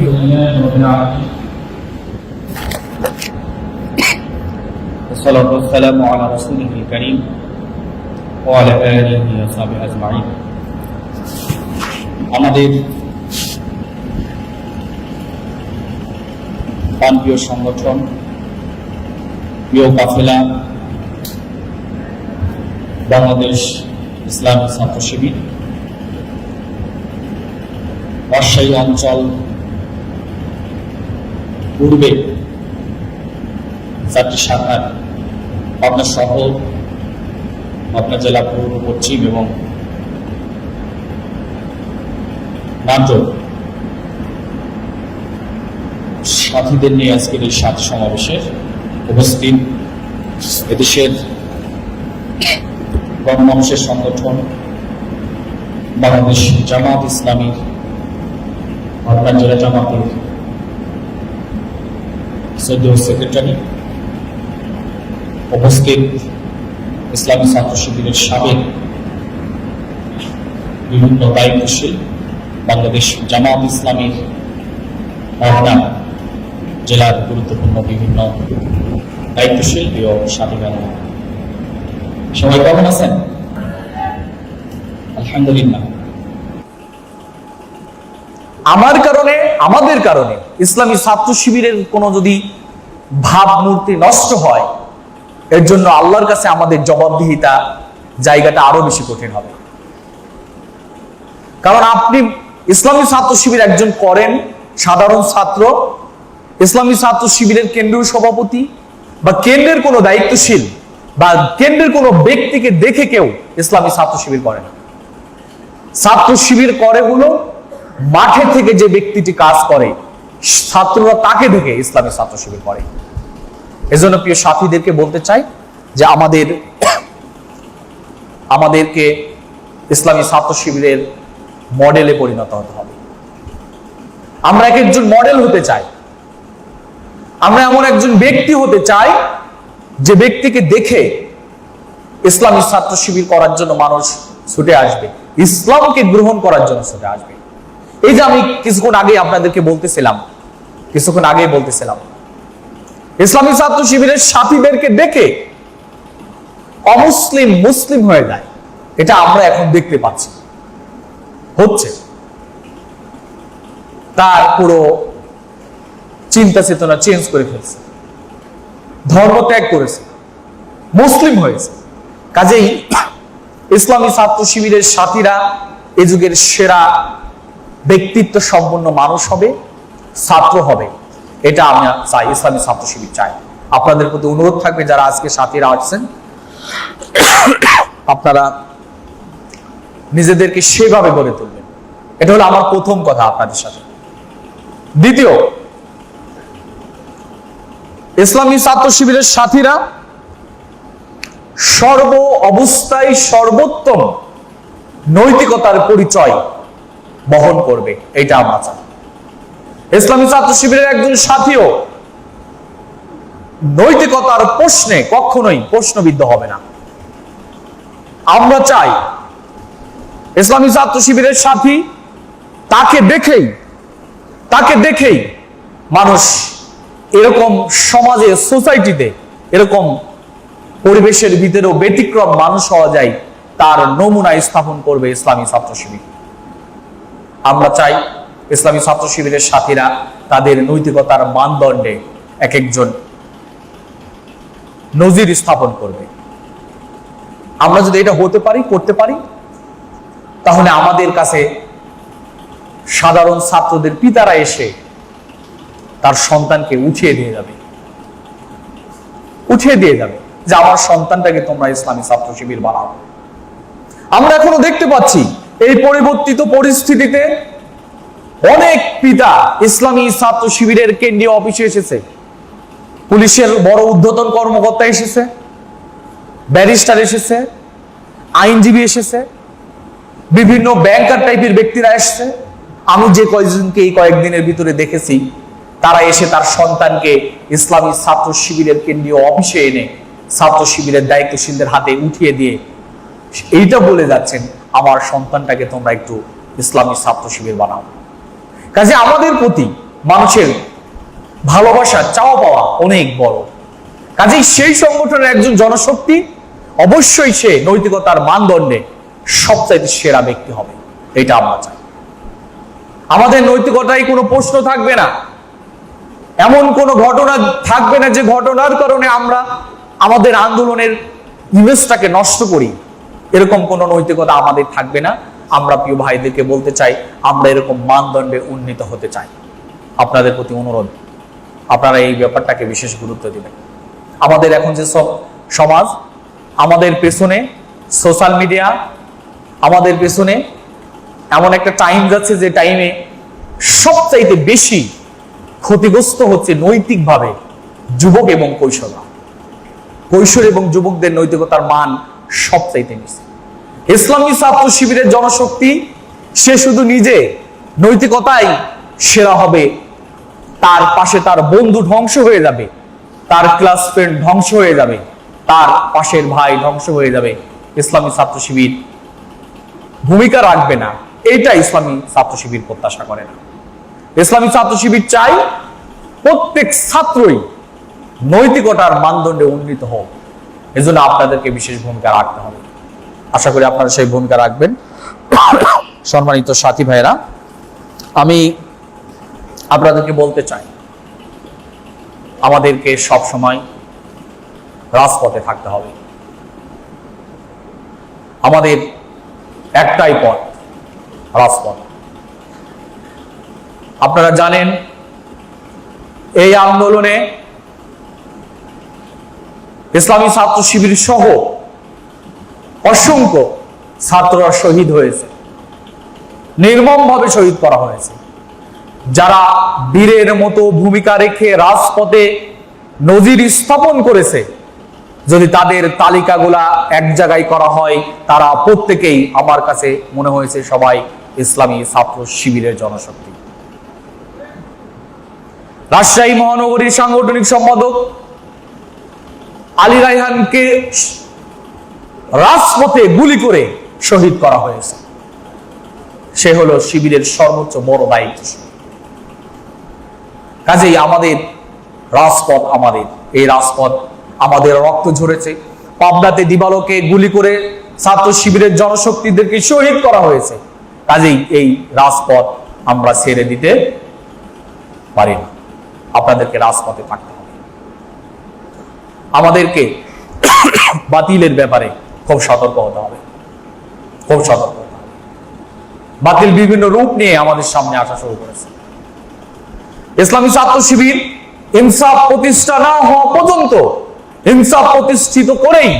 لله رب العالمين والصلاة والسلام على رسوله الكريم وعلى آله وصحبه أجمعين আমাদের প্রান্তীয় সংগঠন প্রিয় কাফেলা বাংলাদেশ ইসলামী ছাত্র শিবির রাজশাহী অঞ্চল পূর্বে চারটি শাখার পাবনা শহর, পাবনা জেলা পূর্ব, পশ্চিম এবং সাথীদের নিয়ে আজকের এই সাত সমাবেশের উপস্থিত এদেশের গণমানুষের সংগঠন, বাংলাদেশ জামাত ইসলামীর পাবনা জেলা জামাতের সদ্য সেক্রেটারি, উপস্থিত ইসলামী ছাত্র শিবিরের সাবেক বিভিন্ন দায়িত্বশীল বাংলাদেশ জামাত ইসলামীর পাবনা জেলার গুরুত্বপূর্ণ বিভিন্ন দায়িত্বশীল প্রিয় সাথীগণ সবাই কেমন আছেন? আলহামদুলিল্লাহ। আমার কারণে, আমাদের কারণে ইসলামী ছাত্র শিবিরের কোনো যদি ভাবমূর্তি নষ্ট হয়, এর জন্য আল্লাহর কাছে আমাদের জবাবদিহিতা জায়গাটা আরও বেশি কঠিন হবে। কারণ আপনি ইসলামী ছাত্র শিবির একজন করেন, সাধারণ ছাত্র, ইসলামী ছাত্র শিবিরের কেন্দ্রীয় সভাপতি, বা কেন্দ্রের কোনো দায়িত্বশীল, বা কেন্দ্রের কোনো ব্যক্তিকে দেখে কেউ ইসলামী ছাত্র শিবির করে না। ছাত্র শিবির করে হলো মাঠে থেকে যে ব্যক্তিটি কাজ করে ছাত্ররা তাকে দেখে ইসলামী ছাত্র শিবির করে। এজন্য প্রিয় সাথীদেরকে বলতে চাই যে আমাদের আমাদেরকে ইসলামী ছাত্র শিবিরের মডেলে পরিণত হতে হবে। আমরা এক একজন মডেল হতে চাই। আমরা এমন একজন ব্যক্তি হতে চাই যে ব্যক্তিকে দেখে ইসলামী ছাত্র শিবির করার জন্য মানুষ ছুটে আসবে, ইসলামকে গ্রহণ করার জন্য ছুটে আসবে। এই যে আমি কিছুক্ষণ আগে আপনাদেরকে বলতেছিলাম কিছুক্ষণ আগে বলতেছিলাম। ইসলামী ছাত্র শিবিরের সাথীদেরকে দেখে অমুসলিম মুসলিম হয়ে যায়। এটা আমরা এখন দেখতে পাচ্ছি। হচ্ছে। তার পুরো চিন্তা চেতনা চেঞ্জ করে ফেলছে। ধর্ম ত্যাগ করেছে। মুসলিম হয়েছে। কাজেই ইসলামী ছাত্র শিবিরের সাথীরা এ যুগের সেরা ব্যক্তিত্ব সম্পন্ন মানুষ হবে। ছাত্র হবে। এটা আমি চাই, ইসলামী ছাত্র শিবির চাই। আপনাদের প্রতি অনুরোধ থাকবে যারা আজকে সাথীরা আসছেন, আপনারা নিজেদেরকে সেভাবে গড়ে তুলবেন। এটা হলো আমার প্রথম কথা আপনাদের সাথে। দ্বিতীয়, ইসলামী ছাত্র শিবিরের সাথীরা সর্ব অবস্থায় সর্বোত্তম নৈতিকতার পরিচয় বহন করবে, এটা আমরা চাই। ইসলামী ছাত্র শিবিরের একজন সাথীও। নৈতিকতার প্রশ্নে কখনোই প্রশ্নবিদ্ধ হবে না। আমরা চাই ইসলামী ছাত্র শিবিরের সাথী তাকে দেখেই তাকে দেখেই মানুষ এরকম সমাজে, সোসাইটিতে এরকম পরিবেশের ভিতরেও ব্যতিক্রম মানুষ হওয়া যায়, তার নমুনা স্থাপন করবে ইসলামী ছাত্র শিবির। আমরা চাই ইসলামী ছাত্র শিবিরের সাথীরা তাদের নৈতিকতার মানদণ্ডে এক একজন নজির স্থাপন করবে। আমরা যদি এটা হতে পারি, করতে পারি, তাহলে আমাদের কাছে সাধারণ ছাত্রদের পিতারা এসে তার সন্তানকে উঠিয়ে দিয়ে যাবে। উঠিয়ে দিয়ে যাবে যে আমার সন্তানটাকে তোমরা ইসলামী ছাত্র শিবির বানাও। আমরা এখনও দেখতে পাচ্ছি, এই পরিবর্তিত পরিস্থিতিতে অনেক পিতা ইসলামী ছাত্র শিবিরের কেন্দ্রীয় অফিসে এসেছে। পুলিশের বড় উদ্ধতন কর্মকর্তা এসেছে। ব্যারিস্টার এসেছে। আইনজীবী এসেছে। বিভিন্ন ব্যাংকার টাইপের ব্যক্তিরা এসেছে। আমি যে কয়েকজনকে এই কয়েকদিনের ভিতরে দেখেছি, তারা এসে তার সন্তানকে ইসলামী ছাত্র শিবিরের কেন্দ্রীয় অফিসে এনে ছাত্র শিবিরের দায়িত্বশীলদের হাতে উঠিয়ে দিয়ে এইটা বলে যাচ্ছেন, আমার সন্তানটাকে তোমরা একটু ইসলামী ছাত্র শিবির বানাও। কাজে আমাদের প্রতি মানুষের ভালোবাসা, চাওয়া পাওয়া অনেক বড়। কাজেই সেই সংগঠনের একজন জনশক্তি অবশ্যই সে নৈতিকতার মানদণ্ডে সবচাইতে সেরা ব্যক্তি হবে, এটা আমরা চাই। আমাদের নৈতিকতায় কোনো প্রশ্ন থাকবে না। এমন কোনো ঘটনা থাকবে না যে ঘটনার কারণে আমরা আমাদের আন্দোলনের ইমেজটাকে নষ্ট করি। এরকম কোনো নৈতিকতা আমাদের থাকবে না। আমরা প্রিয় ভাইদেরকে বলতে চাই, আমরা এরকম মানদণ্ডে উন্নীত হতে চাই। আপনাদের প্রতি অনুরোধ, আপনারা এই ব্যাপারটাকে বিশেষ গুরুত্ব দিবেন। আমাদের এখন যে সব সমাজ, আমাদের পেছনে সোশ্যাল মিডিয়া, আমাদের পেছনে এমন একটা টাইম যাচ্ছে যে টাইমে সবচাইতে বেশি ক্ষতিগ্রস্ত হচ্ছে নৈতিকভাবে যুবক এবং কৈশোররা কৈশোর এবং যুবকদের নৈতিকতার মান সবচাইতে নিচে। ইসলামী ছাত্র শিবিরের জনশক্তি, সে শুধু নিজে নৈতিকতাই সেরা হবে। তার পাশে তার বন্ধু ধ্বংস হয়ে যাবে। তার ক্লাস ফ্রেন্ড ধ্বংস হয়ে যাবে। তার পাশের ভাই ধ্বংস হয়ে যাবে। ইসলামী ছাত্র শিবির ভূমিকা রাখবে না। এইটা ইসলামী ছাত্র শিবির প্রত্যাশা করে না। ইসলামী ছাত্র শিবির চাই প্রত্যেক ছাত্রই নৈতিকতার মানদণ্ডে উন্নীত হোক। এজন্য আপনাদেরকে বিশেষ ভূমিকা রাখতে হবে। আশা করি আপনারা সেই ভূমিকা রাখবেন। সম্মানিত সাথী ভাইরা আমি আপনাদেরকে বলতে চাই, আমাদেরকে সব সময় রাজপথে থাকতে হবে। আমাদের একটাই পথ, রাজপথ। আপনারা জানেন, এই আন্দোলনে ইসলামী ছাত্র শিবির সহ অসংখ্য ছাত্ররা শহীদ হয়েছে। নির্মমভাবে শহীদ করা হয়েছে। যারা বীরের মতো ভূমিকা রেখে রাজপথে নজির স্থাপন করেছে, যদি তাদের তালিকাগুলা এক জায়গায় করা হয়, তারা প্রত্যেকেই আমার কাছে মনে হয়েছে সবাই ইসলামী ছাত্র শিবিরের জনশক্তি। রাজশাহী মহানগরীর সাংগঠনিক সম্পাদক আলী রাইহানকে রাজপথে গুলি করে শহীদ করা হয়েছে। সে হলো শিবিরের সর্বোচ্চ বড় দায়িত্ব। কাজেই আমাদের রাজপথ আমাদের। এই রাজপথ আমাদের রক্ত ঝরেছে। পাবনাতে দিবালোকে গুলি করে ছাত্র শিবিরের জনশক্তিদেরকে শহীদ করা হয়েছে। কাজেই এই রাজপথ আমরা ছেড়ে দিতে পারি না। আপনাদেরকে রাজপথে থাকতে হবে। আমাদেরকে বাতিলের ব্যাপারে খুব সতর্ক হতে হবে। খুব সতর্ক বাতিল বিভিন্ন রূপ নিয়ে আমাদের সামনে আসা শুরু করেছে। ইসলামী ছাত্র শিবির ইনসাফ প্রতিষ্ঠা না হওয়া পর্যন্ত ইনসাফ প্রতিষ্ঠিত করেই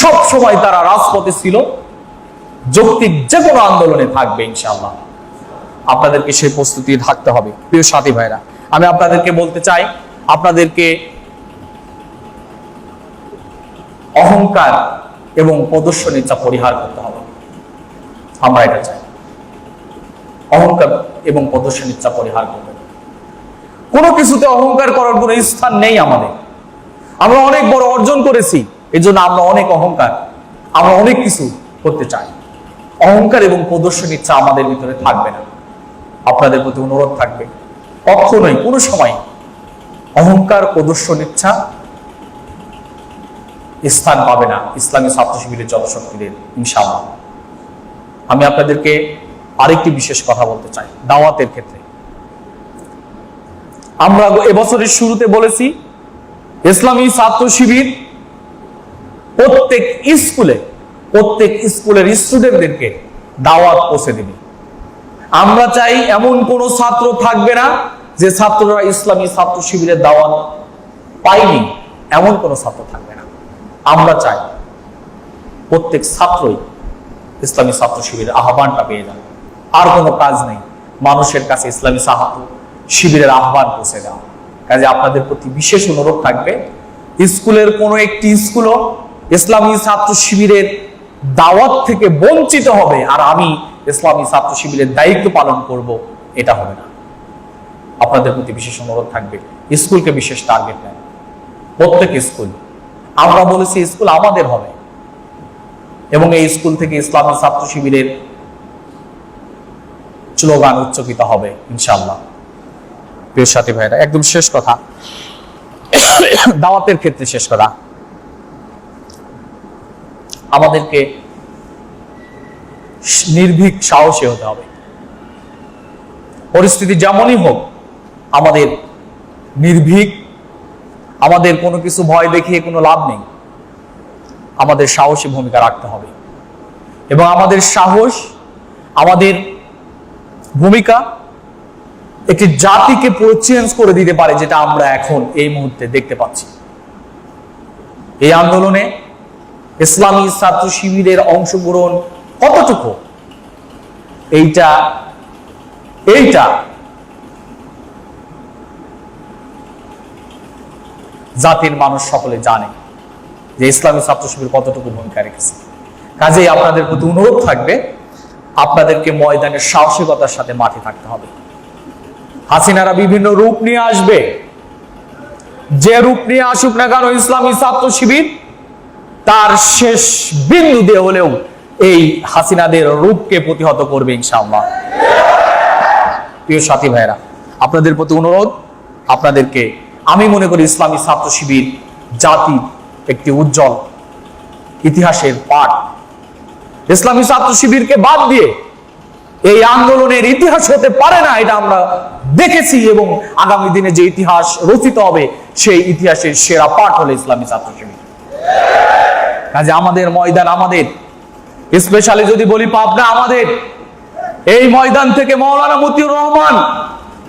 সব সময় তারা রাজপথে ছিল। যৌক্তিক যে কোনো আন্দোলনে থাকবে ইনশাআল্লাহ। আপনাদেরকে সেই প্রস্তুতি থাকতে হবে। প্রিয় সাথী ভাইরা, আমি আপনাদেরকে বলতে চাই, আপনাদেরকে অহংকার এবং প্রদর্শন ইচ্ছা পরিহার করতে হবে। আমরা এটা চাই। অহংকার এবং প্রদর্শন ইচ্ছা পরিহার করবে কোনো কিছুতে অহংকার করার কোনো স্থান নেই আমাদের। আমরা অনেক বড় অর্জন করেছি এই জন্য আমরা অনেক অহংকার, আমরা অনেক কিছু করতে চাই। অহংকার এবং প্রদর্শন ইচ্ছা আমাদের ভিতরে থাকবে না। আপনাদের প্রতি অনুরোধ থাকবে। কখনোই, কোনো সময় অহংকার প্রদর্শন ইচ্ছা স্থান পাবে না। ইসলামী ছাত্র শিবিরের জনশক্তিদের, ইনশাআল্লাহ। আমি আপনাদেরকে আরেকটি বিশেষ কথা বলতে চাই, দাওয়াতের ক্ষেত্রে। আমরা এবছরের শুরুতে বলেছি, ইসলামী ছাত্র শিবির প্রত্যেক স্কুলে, প্রত্যেক স্কুলের স্টুডেন্টদেরকে দাওয়াত পৌঁছে দিবে। আমরা চাই এমন কোন ছাত্র থাকবে না যে ছাত্ররা ইসলামী ছাত্র শিবিরের দাওয়াত পায়নি। এমন কোন ছাত্র থাকবে না। আমরা চাই প্রত্যেক ছাত্রই ইসলামী ছাত্র শিবিরের আহ্বানটা পেয়ে যাবে আর কোনো কাজ নেই। মানুষের কাছে ইসলামী সাহায্য শিবিরের আহ্বান পৌঁছে দেওয়া। কাজে আপনাদের প্রতি বিশেষ অনুরোধ থাকবে, স্কুলের কোনো একটি স্কুলও ইসলামী ছাত্র শিবিরের দাওয়াত থেকে বঞ্চিত হবে আর আমি ইসলামী ছাত্র শিবিরের দায়িত্ব পালন করব, এটা হবে না। আপনাদের প্রতি বিশেষ অনুরোধ থাকবে, স্কুলকে বিশেষ টার্গেট নেন। প্রত্যেক স্কুল আমরা বলেছি স্কুল আমাদের হবে। এবং এই স্কুল থেকে ইসলামী ছাত্র শিবিরের স্লোগান উচ্চকিত হবে ইনশাল্লাহ প্রিয় সাথী ভাইরা একদম শেষ কথা। দাওয়াতের ক্ষেত্রে শেষ কথা। আমাদেরকে নির্ভীক সাহসী হতে হবে। পরিস্থিতি যেমনই হোক, আমাদের নির্ভীক আমাদের কোনো কিছু ভয় দেখিয়ে কোনো লাভ নেই। আমাদের সাহসী ভূমিকা রাখতে হবে। এবং আমাদের সাহস, আমাদের ভূমিকা একটি জাতিকে পুরো চেঞ্জ করে দিতে পারে যেটা আমরা এখন এই মুহূর্তে দেখতে পাচ্ছি। এই আন্দোলনে ইসলামী ছাত্র শিবিরের অংশগ্রহণ কতটুকু? এইটা এইটা জাতির মানুষ সকলে জানে যে ইসলামী ছাত্র শিবির কতটুকু ভূমিকা রেখেছে। কাজেই আপনাদের প্রতি অনুরোধ থাকবে, আপনাদেরকে ময়দানের সাহসিকতার সাথে মাঠে থাকতে হবে। হাসিনারা বিভিন্ন রূপ নিয়ে আসবে। যে রূপ নিয়ে আসুক না কেন ইসলামী ছাত্র শিবির, তার শেষ বিন্দু দিয়ে হলেও এই হাসিনাদের রূপকে প্রতিহত করবে ইনশাআল্লাহ। প্রিয় সাথী ভাইরা আপনাদের প্রতি অনুরোধ, আপনাদেরকে আমি মনে করি ইসলামী ছাত্র শিবির জাতির একটি উজ্জ্বল ইতিহাসের পাঠ। ইসলামী ছাত্র শিবিরকে বাদ দিয়ে এই আন্দোলনের ইতিহাস হতে পারে না, এটা আমরা দেখেছি এবং আগামী দিনে যে ইতিহাস রচিত হবে, সেই ইতিহাসের সেরা পাঠ হলো ইসলামী ছাত্র শিবির। কাজে আমাদের ময়দান আমাদের, স্পেশালি যদি বলি পাবনা আমাদের, এই ময়দান থেকে মৌলানা মতিউর রহমান,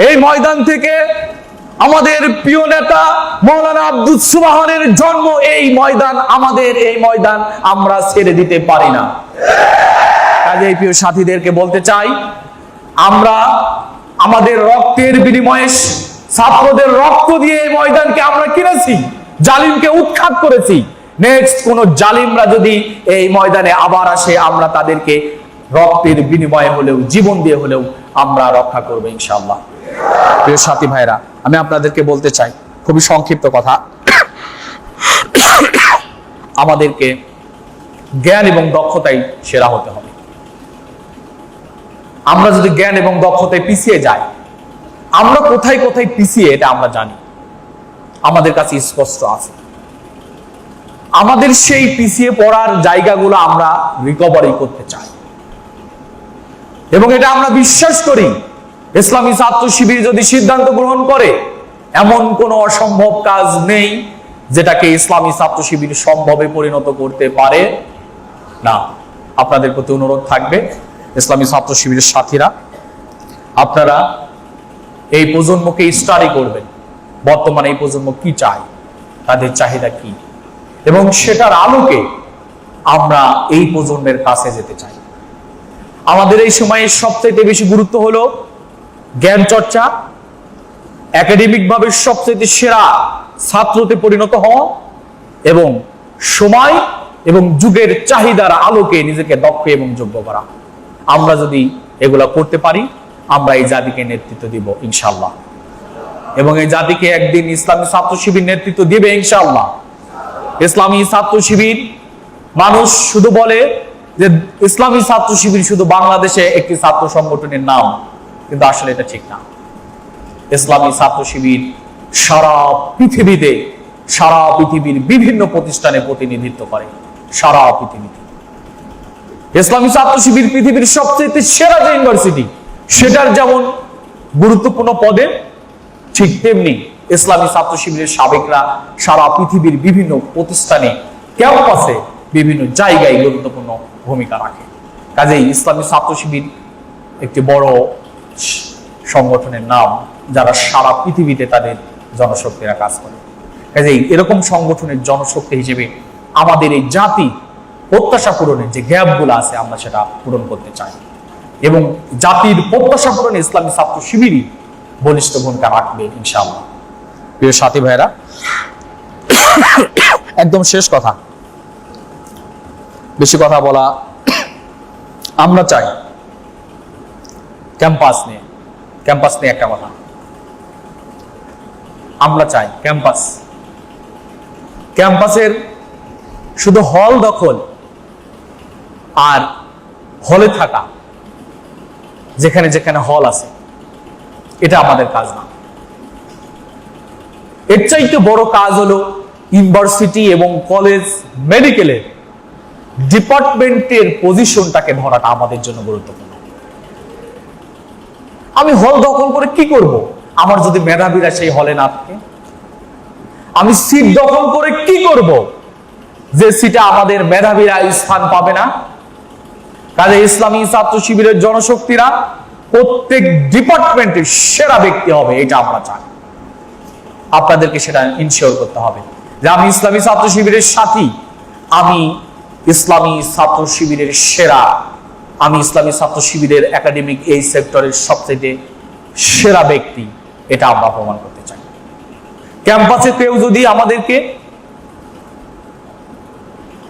এই ময়দান থেকে আমাদের প্রিয় নেতা মৌলানা আব্দুল সুবাহনের জন্ম এই ময়দান, আমাদের এই ময়দান আমরা ছেড়ে দিতে পারি না। কাজে এই প্রিয় সাথীদেরকে বলতে চাই, আমরা আমাদের রক্তের বিনিময়ে ছাত্রদের রক্ত দিয়ে এই ময়দানকে আমরা কিনেছি, জালিমকে উৎখাত করেছি। নেক্সট কোন জালিমরা যদি এই ময়দানে আবার আসে, আমরা তাদেরকে রক্তের বিনিময়ে হলেও, জীবন দিয়ে হলেও আমরা রক্ষা করব ইনশাআল্লাহ। প্রিয় সাথী ভাইরা আমি আপনাদেরকে বলতে চাই, খুবই সংক্ষিপ্ত কথা। আমাদেরকে জ্ঞান এবং দক্ষতাই সেরা হতে হবে। আমরা যদি জ্ঞান এবং দক্ষতায় পিছিয়ে যাই, আমরা কোথায় কোথায় পিছিয়ে, এটা আমরা জানি। আমাদের কাছে স্পষ্ট আছে। আমাদের সেই পিছিয়ে পড়ার জায়গাগুলো আমরা রিকভারি করতে চাই। এবং এটা আমরা বিশ্বাস করি ইসলামী ছাত্র শিবির যদি সিদ্ধান্ত গ্রহণ করে, এমন কোনো অসম্ভব কাজ নেই যেটাকে ইসলামী ছাত্র শিবির সম্ভবে পরিণত করতে পারে না। আপনাদের প্রতি অনুরোধ থাকবে, ইসলামী ছাত্র শিবিরের সাথীরা, আপনারা এই প্রজন্মকে স্টাডি করবেন। বর্তমানে এই প্রজন্ম কি চায়? তাদের চাহিদা কি? এবং সেটার আলোকে আমরা এই প্রজন্মের কাছে যেতে চাই। আমাদের এই সময়ে সবচেয়ে বেশি গুরুত্ব হলো জ্ঞান চর্চা, একাডেমিক ভাবে সবচেয়ে সেরা ছাত্রতে পরিণত হওয়া এবং সময় এবং যুগের চাহিদার আলোকে নিজেকে দক্ষ এবং যোগ্য করা। আমরা যদি এগুলা করতে পারি, আমরা এই জাতিকে নেতৃত্ব দিব ইনশাল্লাহ এবং এই জাতিকে একদিন ইসলামী ছাত্র শিবির নেতৃত্ব দিবে ইনশাল্লাহ ইসলামী ছাত্র শিবির, মানুষ শুধু বলে যে, ইসলামী ছাত্র শিবির শুধু বাংলাদেশে একটি ছাত্র সংগঠনের নাম। কিন্তু আসলে এটা ঠিক না। ইসলামী ছাত্র শিবির সারা পৃথিবীতে, সারা পৃথিবীর বিভিন্ন প্রতিষ্ঠানে প্রতিনিধিত্ব করে। সারা পৃথিবীতে। ইসলামী ছাত্র শিবির পৃথিবীর সবচেয়ে সেরা যে ইউনিভার্সিটি, সেটার যেমন গুরুত্বপূর্ণ পদে, ঠিক তেমনি ইসলামী ছাত্র শিবিরের সাবেকরা সারা পৃথিবীর বিভিন্ন প্রতিষ্ঠানে ক্যাম্পাসে বিভিন্ন জায়গায় গুরুত্বপূর্ণ ভূমিকা রাখে। কাজেই ইসলামী ছাত্র শিবির একটি বড় সংগঠনের নাম যারা সারা পৃথিবীতে তাদের জনশক্তিরা কাজ করে। কাজেই এরকম সংগঠনের জনশক্তি হিসেবে আমাদের এই জাতি প্রত্যাশা পূরণের যে গ্যাপগুলো আছে, আমরা সেটা পূরণ করতে চাই। এবং জাতির প্রত্যাশা পূরণে ইসলামী ছাত্র শিবিরই বলিষ্ঠ ভূমিকা রাখবে ইনশাআল্লাহ। প্রিয় সাথী ভাইরা একদম শেষ কথা। বেশি কথা বলা আমরা চাই। ক্যাম্পাস নিয়ে ক্যাম্পাস নিয়ে একটা কথা। আমরা চাই ক্যাম্পাস। ক্যাম্পাসের শুধু হল দখল আর হলে থাকা, যেখানে যেখানে হল আছে, এটা আমাদের কাজ না। এর চাইতে বড় কাজ হলো ইউনিভার্সিটি এবং কলেজ মেডিকেলের ডিপার্টমেন্টের পজিশনটাকে ধরাটা আমাদের জন্য গুরুত্বপূর্ণ। আমি হল দখল করে কি করব? আমার যদি মেধাবীরা সেই হলে না থাকে? আমি সিট দখল করে কি করব? যে সিটে আমাদের মেধাবীরা স্থান পাবে না? কাজে ইসলামী ছাত্র শিবিরের জনশক্তিরা প্রত্যেক ডিপার্টমেন্টের সেরা ব্যক্তি হবে, এটা আমরা চাই আপনাদেরকে সেটা ইনশিওর করতে হবে যে আমি ইসলামী ছাত্র শিবিরের সাথী, আমি ইসলামী ছাত্র শিবিরের সেরা আমি ইসলামী ছাত্র শিবিরের একাডেমিক এই সেক্টরের সবচেয়ে সেরা ব্যক্তি, এটা আমরা প্রমাণ করতে চাই। ক্যাম্পাসে কেউ যদি আমাদেরকে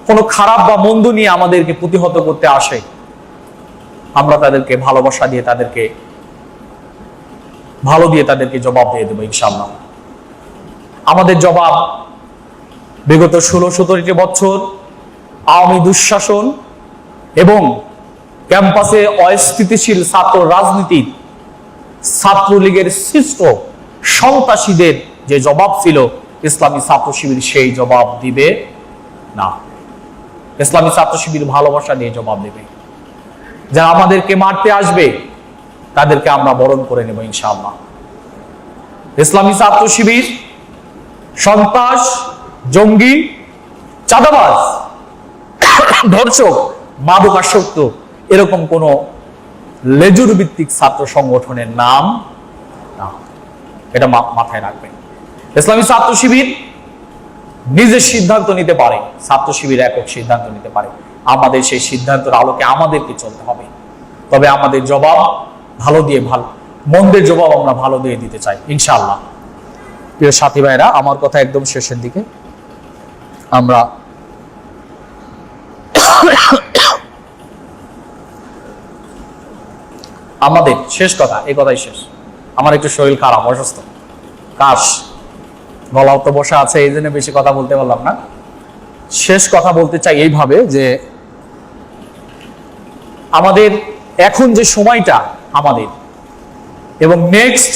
কোনো খারাপ বা মন্দ নিয়ে আমাদেরকে প্রতিহত করতে আসে, আমরা তাদেরকে ভালোবাসা দিয়ে তাদেরকে, ভালো দিয়ে তাদেরকে জবাব দিয়ে দেবো ইনশাল্লাহ আমাদের জবাব বিগত ষোলো সতেরোটি বছর আওয়ামী দুঃশাসন এবং ক্যাম্পাসে অস্থিতিশীল ছাত্র রাজনীতির ছাত্রলীগের সৃষ্ট সন্ত্রাসীদের যে জবাব ছিল, ইসলামী ছাত্র শিবির সেই জবাব দিবে না। ইসলামী ছাত্র শিবির ভালোবাসা নিয়ে জবাব দেবে। যারা আমাদেরকে মারতে আসবে, তাদেরকে আমরা বরণ করে নেব ইনশাআল্লাহ। ইসলামী ছাত্র শিবির, সন্ত্রাস, জঙ্গি, চাঁদাবাজ, ধর্ষক, মাদকাসক্ত এরকম কোন লেজুর ভিত্তিক ছাত্র সংগঠনের নাম না। এটা মাথায় রাখবেন। ইসলামী ছাত্র শিবির নিজের সিদ্ধান্ত নিতে পারে। ছাত্র শিবির একক সিদ্ধান্ত নিতে পারে। আমাদের সেই সিদ্ধান্তের আলোকে আমাদেরকে চলতে হবে। তবে আমাদের জবাব ভালো দিয়ে ভালো মন্দের জবাব আমরা ভালো দিয়ে দিতে চাই, ইনশাআল্লাহ। প্রিয় সাথী ভাইরা আমার কথা একদম শেষের দিকে। আমরা আমাদের, শেষ কথা, এই কথাই শেষ। আমার একটু শরীর খারাপ, অসুস্থ। কাশ, গলাও তো বসা আছে, এই জন্য বেশি কথা বলতে পারলাম না। শেষ কথা বলতে চাই এইভাবে যে, আমাদের এখন যে সময়টা আমাদের, এবং নেক্সট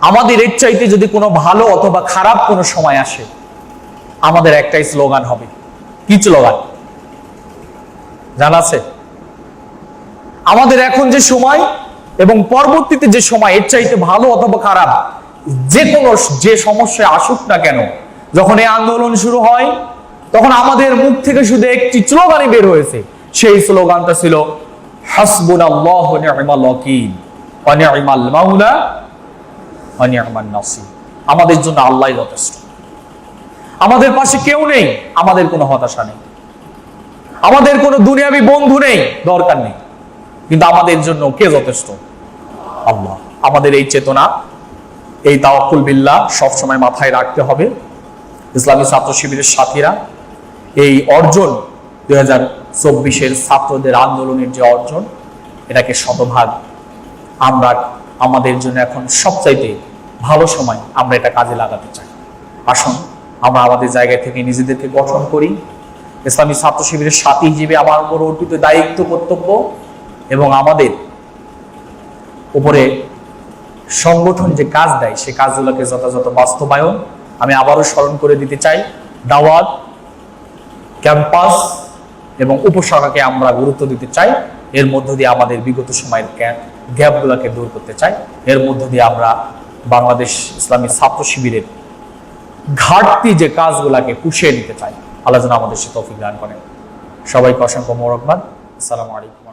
আমাদের এর চাইতে যদি কোনো ভালো অথবা খারাপ কোনো সময় আসে, আমাদের একটাই স্লোগান হবে। কি স্লোগান? জানা আছে? আমাদের এখন যে সময় এবং পরবর্তীতে যে সময়, এর চাইতে ভালো অথবা খারাপ, যে কোনো যে সমস্যায় আসুক না কেন, যখন এই আন্দোলন শুরু হয়, তখন আমাদের মুখ থেকে শুধু একটি স্লোগানই বের হয়েছে। সেই স্লোগানটা ছিল, হাসবুনাল্লাহু নি'মাল ওয়াকিল ওয়া নি'মাল মাওলা ওয়া নি'মান নাসির। আমাদের জন্য আল্লাহই যথেষ্ট। আমাদের পাশে কেউ নেই, আমাদের কোনো হতাশা নেই। আমাদের কোনো দুনিয়াবি বন্ধু নেই, দরকার নেই। কিন্তু আমাদের জন্য কে যথেষ্ট? আল্লাহ। আমাদের এই চেতনা, এই তাওয়াক্কুল বিল্লাহ সবসময় মাথায় রাখতে হবে। ইসলামী ছাত্র শিবিরের সাথীরা, এই অর্জন দুই হাজার চব্বিশের ছাত্রদের আন্দোলনের যে অর্জন, এটাকে শতভাগ আমরা আমাদের জন্য এখন সবচাইতে ভালো সময় আমরা এটা কাজে লাগাতে চাই। আসুন, আমরা আমাদের জায়গা থেকে নিজেদেরকে গঠন করি। ইসলামী ছাত্র শিবিরের সাথী হিসেবে আমার উপর অর্পিত দায়িত্ব, কর্তব্য এবং আমাদের উপরে সংগঠন যে কাজ দেয়, সে কাজগুলোকে যথাযথ বাস্তবায়ন আমি আবারও স্মরণ করে দিতে চাই। দাওয়াত, ক্যাম্পাস এবং উপশাখাকে আমরা গুরুত্ব দিতে চাই। এর মধ্য দিয়ে আমাদের বিগত সময়ের গ্যাপগুলোকে দূর করতে চাই। এর মধ্য দিয়ে আমরা বাংলাদেশ ইসলামী ছাত্র শিবিরের ঘাটতি যে কাজগুলাকে পুষিয়ে নিতে চাই। আল্লাহ যেন আমাদের সে তৌফিক দান করেন। সবাইকে অসংখ্য মোরকবাদ আসসালামু আলাইকুম।